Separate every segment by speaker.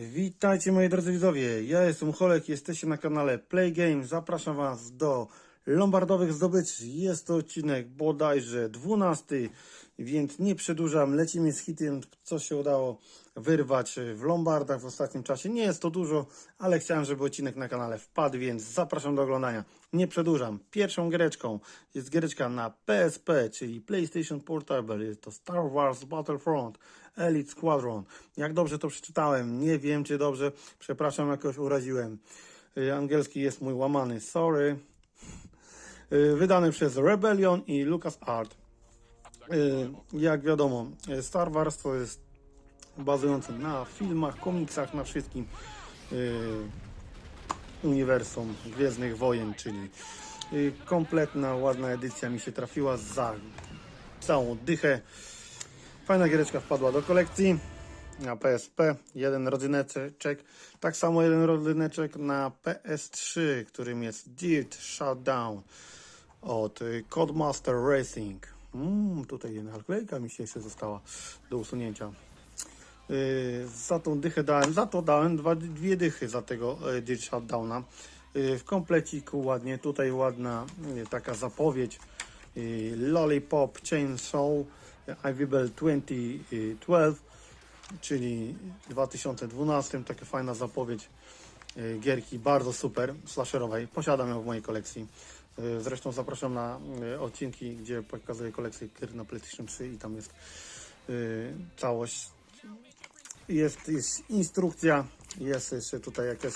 Speaker 1: Witajcie moi drodzy widzowie, ja jestem Cholek, jesteście na kanale Play Game. Zapraszam Was do Lombardowych Zdobyczy. Jest to odcinek bodajże 12, więc nie przedłużam. Lecimy z hitem, co się udało wyrwać w Lombardach w ostatnim czasie. Nie jest to dużo, ale chciałem, żeby odcinek na kanale wpadł, więc zapraszam do oglądania. Nie przedłużam. Pierwszą giereczką jest giereczka na PSP, czyli PlayStation Portable. Jest to Star Wars Battlefront Elite Squadron. Jak dobrze to przeczytałem? Nie wiem, czy dobrze. Przepraszam, jakoś uraziłem. Y, Angielski jest mój łamany. Sorry. Y, Wydany przez Rebellion i LucasArts. Y, Jak wiadomo, y, Star Wars to jest bazujący na filmach, komiksach, na wszystkim y, uniwersum Gwiezdnych Wojen, czyli y, kompletna, ładna edycja mi się trafiła za całą dychę. Fajna giereczka wpadła do kolekcji na PSP, jeden rodzyneczek, tak samo jeden rodzyneczek na PS3, którym jest Dirt Shutdown od y, Codemaster Racing. Mm, tutaj jedna naklejka mi się jeszcze została do usunięcia. Yy, za tą dychę dałem, za to dałem dwa, dwie dychy za tego yy, Dirt Shutdowna. Yy, w kompleciku ładnie, tutaj ładna yy, taka zapowiedź Lollipop Chainsaw Ivibel 2012 czyli 2012, taka fajna zapowiedź gierki, bardzo super, slasherowej, posiadam ją w mojej kolekcji. Zresztą zapraszam na odcinki, gdzie pokazuję kolekcję gier na PlayStation 3 i tam jest całość jest, jest instrukcja, jest jeszcze tutaj jakieś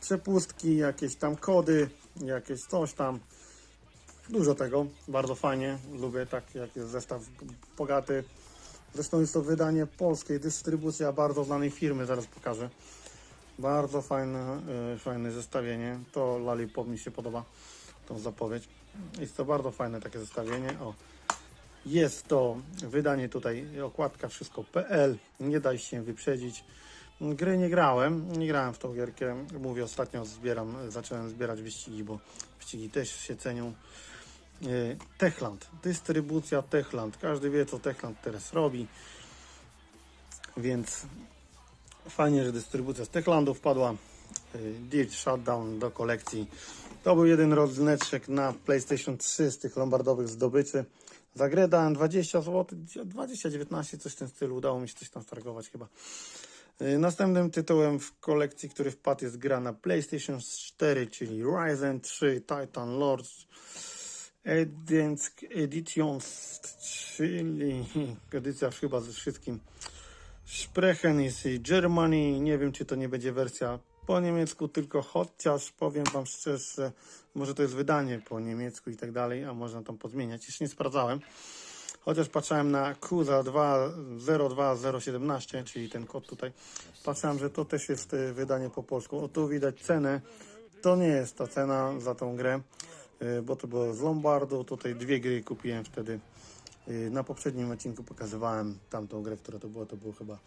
Speaker 1: przepustki, jakieś tam kody, jakieś coś tam. Dużo tego, bardzo fajnie, lubię tak jak jest zestaw bogaty. Zresztą jest to wydanie polskiej, dystrybucja bardzo znanej firmy, zaraz pokażę. Bardzo fajne, yy, fajne zestawienie, to Lollipop mi się podoba, tą zapowiedź. Jest to bardzo fajne takie zestawienie, o. Jest to wydanie tutaj, okładka wszystko.pl, nie daj się wyprzedzić. Gry nie grałem, nie grałem w tą gierkę. Mówię, ostatnio zbieram, zacząłem zbierać wyścigi, bo wyścigi też się cenią. E, Techland, dystrybucja Techland. Każdy wie, co Techland teraz robi. Więc fajnie, że dystrybucja z Techlandu wpadła. E, Dirt Shutdown do kolekcji. To był jeden rodzyneczek na PlayStation 3 z tych lombardowych zdobyczy. Za grę dałem 20 zł, 20, 19, coś w tym stylu. Udało mi się coś tam stargować chyba. Yy, Następnym tytułem w kolekcji, który wpadł, jest gra na PlayStation 4, czyli Ryzen 3 Titan Lords Editions czyli edycja chyba ze wszystkim. Sprechen ist Germany. Nie wiem, czy to nie będzie wersja po niemiecku, tylko chociaż powiem Wam szczerze, może to jest wydanie po niemiecku i tak dalej, a można tam pozmieniać. Jeszcze nie sprawdzałem. Chociaż patrzyłem na KUZA 202017, czyli ten kod tutaj. Patrzyłem, że to też jest y, wydanie po polsku. O tu widać cenę. To nie jest ta cena za tą grę, y, bo to było z Lombardu. Tutaj dwie gry kupiłem wtedy. Y, Na poprzednim odcinku pokazywałem tamtą grę, która to była. To był chyba,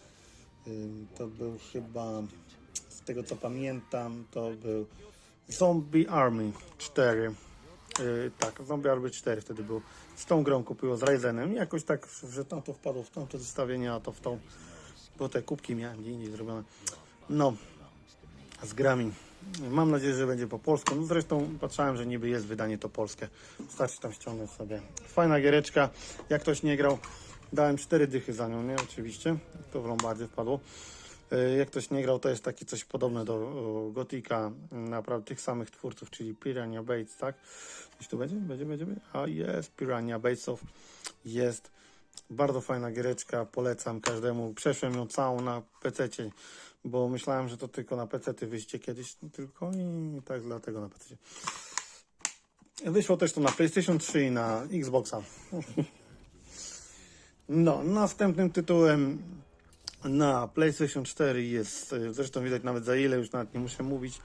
Speaker 1: to był chyba, tego co pamiętam, to był Zombie Army 4. Yy, tak, Zombie Army 4 wtedy był. Z tą grą kupiło z Ryzenem. I jakoś tak, że tam to wpadło w tamto zestawienie, a to w tą. Bo te kubki miałem gdzie indziej zrobione. No, z grami. Mam nadzieję, że będzie po polsku. No zresztą patrzałem, że niby jest wydanie to polskie. Starczy tam ściągnąć sobie. Fajna giereczka. Jak ktoś nie grał, dałem cztery dychy za nią, nie? Oczywiście. To w Lombardzie wpadło. E, Jak ktoś nie grał, to jest taki coś podobne do Gotika, naprawdę tych samych twórców, czyli Piranha Bates, tak? Gdzieś tu będzie? Będzie, będzie? będzie? A jest, Piranha Batesów jest. Bardzo fajna giereczka, polecam każdemu. Przeszłem ją całą na PC, bo myślałem, że to tylko na PC wyjście kiedyś, tylko i tak dlatego na PC. Wyszło też to na PlayStation 3 i na Xboxa. No, następnym tytułem na PlayStation 4 jest, y, zresztą widać nawet za ile, już nawet nie muszę mówić,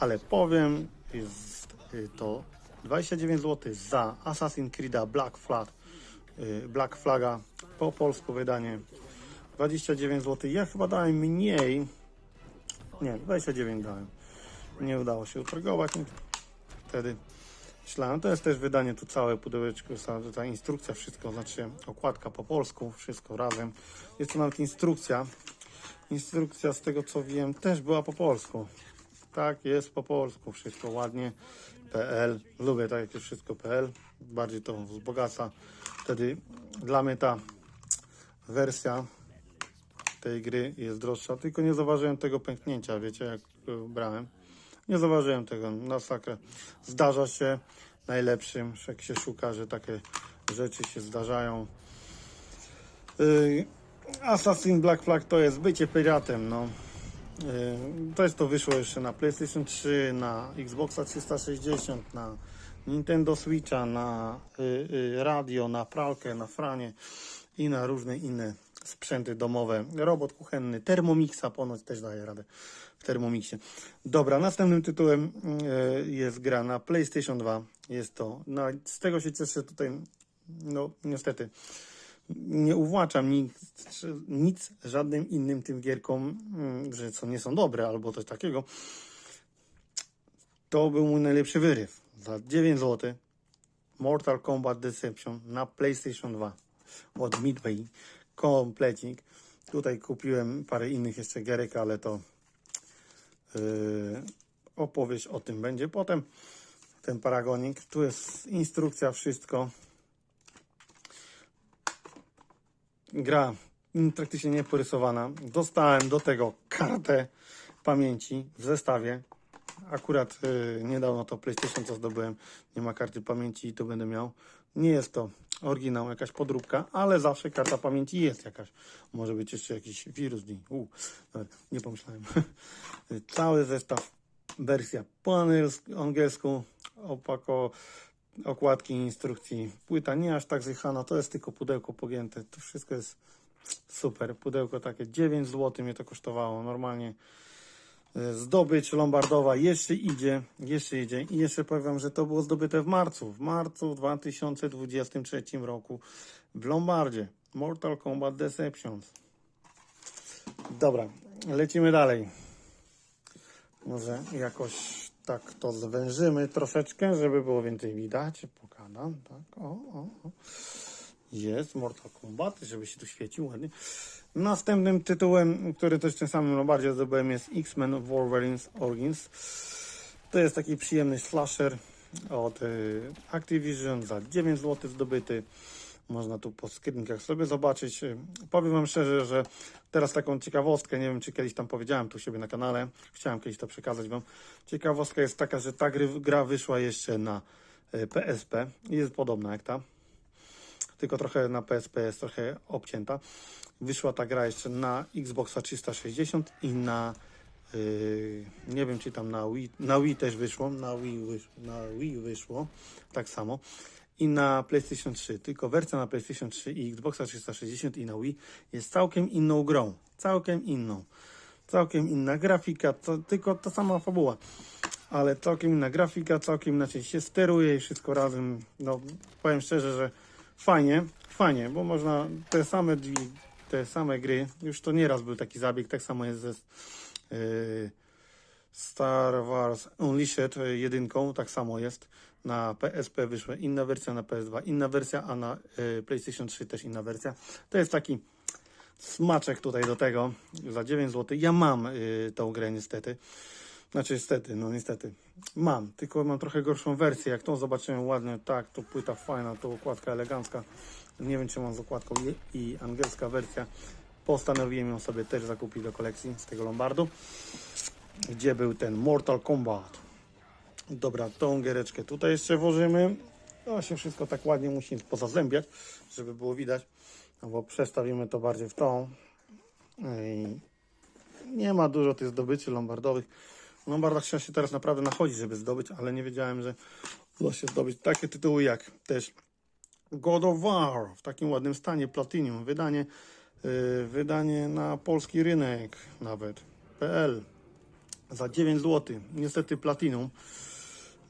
Speaker 1: ale powiem, jest y, to 29 zł za Assassin's Creed Black Flag, y, Black Flaga, po polsku wydanie 29 zł. Ja chyba dałem mniej, nie, 29 dałem. Nie udało się utargować wtedy. Myślałem, to jest też wydanie tu całe pudełeczko, ta instrukcja, wszystko, znaczy okładka po polsku, wszystko razem. Jest tu nawet instrukcja, Instrukcja z tego co wiem też była po polsku. Tak, jest po polsku, wszystko ładnie. PL, lubię tak jak wszystko PL, bardziej to wzbogaca. Wtedy dla mnie ta wersja tej gry jest droższa, tylko nie zauważyłem tego pęknięcia, wiecie, jak go brałem. Nie zauważyłem tego, masakra. Zdarza się najlepszym, jak się szuka, że takie rzeczy się zdarzają. Yy, Assassin Black Flag to jest bycie piratem, no. Yy, To jest to wyszło jeszcze na PlayStation 3, na Xboxa 360, na Nintendo Switcha, na y, y, radio, na pralkę, na franie i na różne inne sprzęty domowe. Robot kuchenny, Thermomixa ponoć też daje radę w Thermomixie. Dobra, następnym tytułem y, jest gra na PlayStation 2. Jest to, no, z tego się cieszę tutaj, no niestety nie uwłaczam nic, nic żadnym innym tym gierkom, mm, że co nie są dobre albo coś takiego. To był mój najlepszy wyryw. Za 9 zł Mortal Kombat Deception na PlayStation 2 od Midway. Komplecik. Tutaj kupiłem parę innych jeszcze gierek, ale to yy, opowieść o tym będzie potem. Ten paragonik. Tu jest instrukcja, wszystko. gra praktycznie nieporysowana. Dostałem do tego kartę pamięci w zestawie. Akurat y, niedawno to PlayStation co zdobyłem. Nie ma karty pamięci i to będę miał. Nie jest to oryginał, jakaś podróbka, ale zawsze karta pamięci jest jakaś. Może być jeszcze jakiś wirus. w. U, nie pomyślałem. Cały zestaw, wersja po angielsku- opako, okładki instrukcji. Płyta nie aż tak zjechana, to jest tylko pudełko pogięte. To wszystko jest super. Pudełko takie 9 zł mnie to kosztowało. Normalnie zdobycz lombardowa jeszcze idzie, jeszcze idzie i jeszcze powiem, że to było zdobyte w marcu. W marcu 2023 roku w Lombardzie. Mortal Kombat Deceptions. Dobra, lecimy dalej. Może jakoś tak to zwężymy troszeczkę, żeby było więcej widać. Pokadam, tak, o, o, o. Jest Mortal Kombat, żeby się tu świecił ładnie. Następnym tytułem, który też tym samym bardziej zdobyłem jest X-Men Wolverine's Origins. To jest taki przyjemny slasher od y, Activision za 9 zł zdobyty. Można tu po screenkach sobie zobaczyć. Y, Powiem Wam szczerze, że teraz taką ciekawostkę, nie wiem czy kiedyś tam powiedziałem tu siebie na kanale, chciałem kiedyś to przekazać Wam. Ciekawostka jest taka, że ta gra wyszła jeszcze na y, PSP i jest podobna jak ta tylko trochę na PSP jest trochę obcięta. Wyszła ta gra jeszcze na Xboxa 360 i na yy, nie wiem czy tam na Wii, na Wii też wyszło, na Wii, wysz, na Wii wyszło tak samo i na PlayStation 3, tylko wersja na PlayStation 3 i Xboxa 360 i na Wii jest całkiem inną grą, całkiem inną. Całkiem inna grafika, to, tylko ta sama fabuła ale całkiem inna grafika, całkiem inaczej się steruje i wszystko razem. No, powiem szczerze, że fajnie, fajnie, bo można te same drzwi, te same gry, już to nieraz był taki zabieg, tak samo jest ze yy, Star Wars Unleashed yy, jedynką, tak samo jest. Na PSP wyszła inna wersja, na PS2 inna wersja, a na yy, PlayStation 3 też inna wersja. To jest taki smaczek tutaj do tego za 9 zł. Ja mam yy, tą grę niestety. Znaczy niestety, no niestety. Mam, tylko mam trochę gorszą wersję. Jak tą zobaczyłem ładnie, tak, to płyta fajna, to okładka elegancka. Nie wiem, czy mam z okładką i, i angielska wersja. Postanowiłem ją sobie też zakupić do kolekcji z tego Lombardu, gdzie był ten Mortal Kombat. Dobra, tą giereczkę tutaj jeszcze włożymy. To się wszystko tak ładnie musi pozazębiać, żeby było widać. No bo przestawimy to bardziej w tą. I nie ma dużo tych zdobyczy lombardowych. W Lombardach trzeba się teraz naprawdę nachodzić, żeby zdobyć, ale nie wiedziałem, że uda się zdobyć takie tytuły jak też God of War w takim ładnym stanie, Platinum, wydanie, yy, wydanie na polski rynek nawet, PL za 9 zł, niestety Platinum,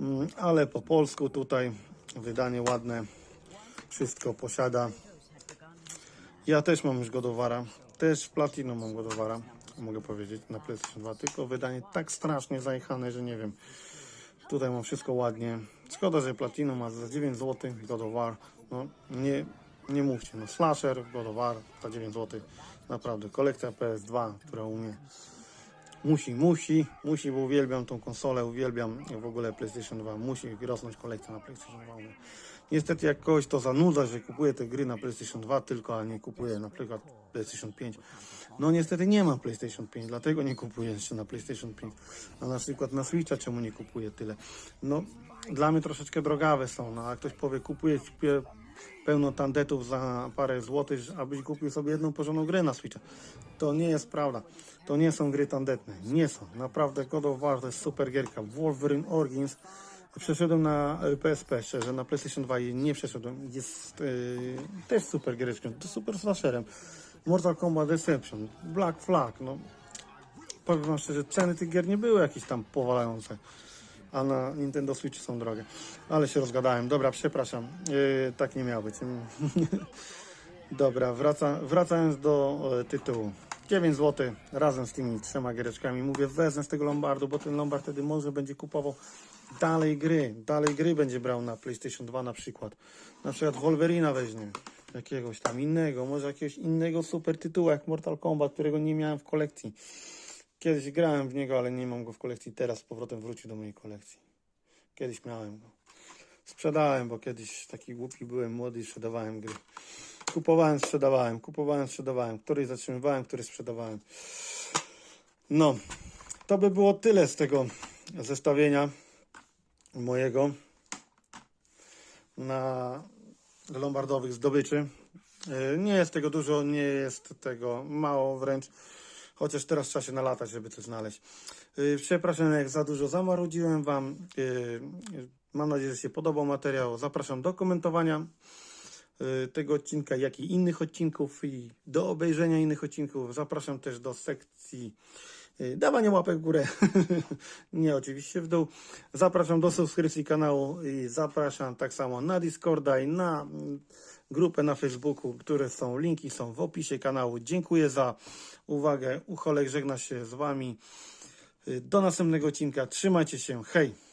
Speaker 1: Mm, ale po polsku tutaj wydanie ładne, wszystko posiada. Ja też mam już Godowara. Też w Platino mam Godowara. Mogę powiedzieć na PlayStation 2. Tylko wydanie tak strasznie zajechane, że nie wiem. Tutaj mam wszystko ładnie. Szkoda, że Platino ma za 9 zł God of War. No, nie, Nie mówcie, no Slasher, God of War za 9 zł. Naprawdę, kolekcja PS2, która umie. Musi, musi, musi, bo uwielbiam tą konsolę, uwielbiam w ogóle PlayStation 2. Musi rosnąć kolekcja na PlayStation 2. Niestety jak kogoś to zanudza, że kupuje te gry na PlayStation 2 tylko, a nie kupuje na przykład PlayStation 5. No niestety nie ma PlayStation 5, dlatego nie kupuję jeszcze na PlayStation 5. A na przykład na Switcha czemu nie kupuję tyle? No dla mnie troszeczkę drogawe są, no a ktoś powie kupuje pełno tandetów za parę złotych, abyś kupił sobie jedną porządną grę na Switcha. To nie jest prawda. To nie są gry tandetne. Nie są. Naprawdę God of War to jest super gierka. Wolverine Origins Przeszedłem na e, PSP, szczerze, na PlayStation 2 i nie przeszedłem. Jest yy, też super giereczką, to super slasherem. Mortal Kombat Deception, Black Flag, no. Powiem wam szczerze, ceny tych gier nie były jakieś tam powalające. A na Nintendo Switch są drogie. Ale się rozgadałem. Dobra, przepraszam. Yy, tak nie miało być. Dobra, wraca, wracając do e, tytułu. 9 zł razem z tymi trzema giereczkami. Mówię, wezmę z tego Lombardu, bo ten Lombard wtedy może będzie kupował dalej gry. Dalej gry będzie brał na PlayStation 2 na przykład. Na przykład Wolverina weźmie. Jakiegoś tam innego, może jakiegoś innego super tytułu jak Mortal Kombat, którego nie miałem w kolekcji. Kiedyś grałem w niego, ale nie mam go w kolekcji. Teraz z powrotem wrócił do mojej kolekcji. Kiedyś miałem go. Sprzedałem, bo kiedyś taki głupi byłem, młody i sprzedawałem gry. Kupowałem, sprzedawałem, kupowałem, sprzedawałem. Któryś zatrzymywałem, który sprzedawałem. No, to by było tyle z tego zestawienia mojego na lombardowych zdobyczy. Yy, Nie jest tego dużo, nie jest tego mało wręcz. Chociaż teraz trzeba się nalatać, żeby coś znaleźć. Yy, Przepraszam, jak za dużo zamarudziłem Wam. Yy, Mam nadzieję, że się podobał materiał. Zapraszam do komentowania tego odcinka, jak i innych odcinków i do obejrzenia innych odcinków. Zapraszam też do sekcji y, dawania łapek w górę. Nie oczywiście w dół. Zapraszam do subskrypcji kanału i zapraszam tak samo na Discorda i na mm, grupę na Facebooku, które są, linki są w opisie kanału. Dziękuję za uwagę. Ucholek żegna się z Wami. Y, Do następnego odcinka. Trzymajcie się. Hej!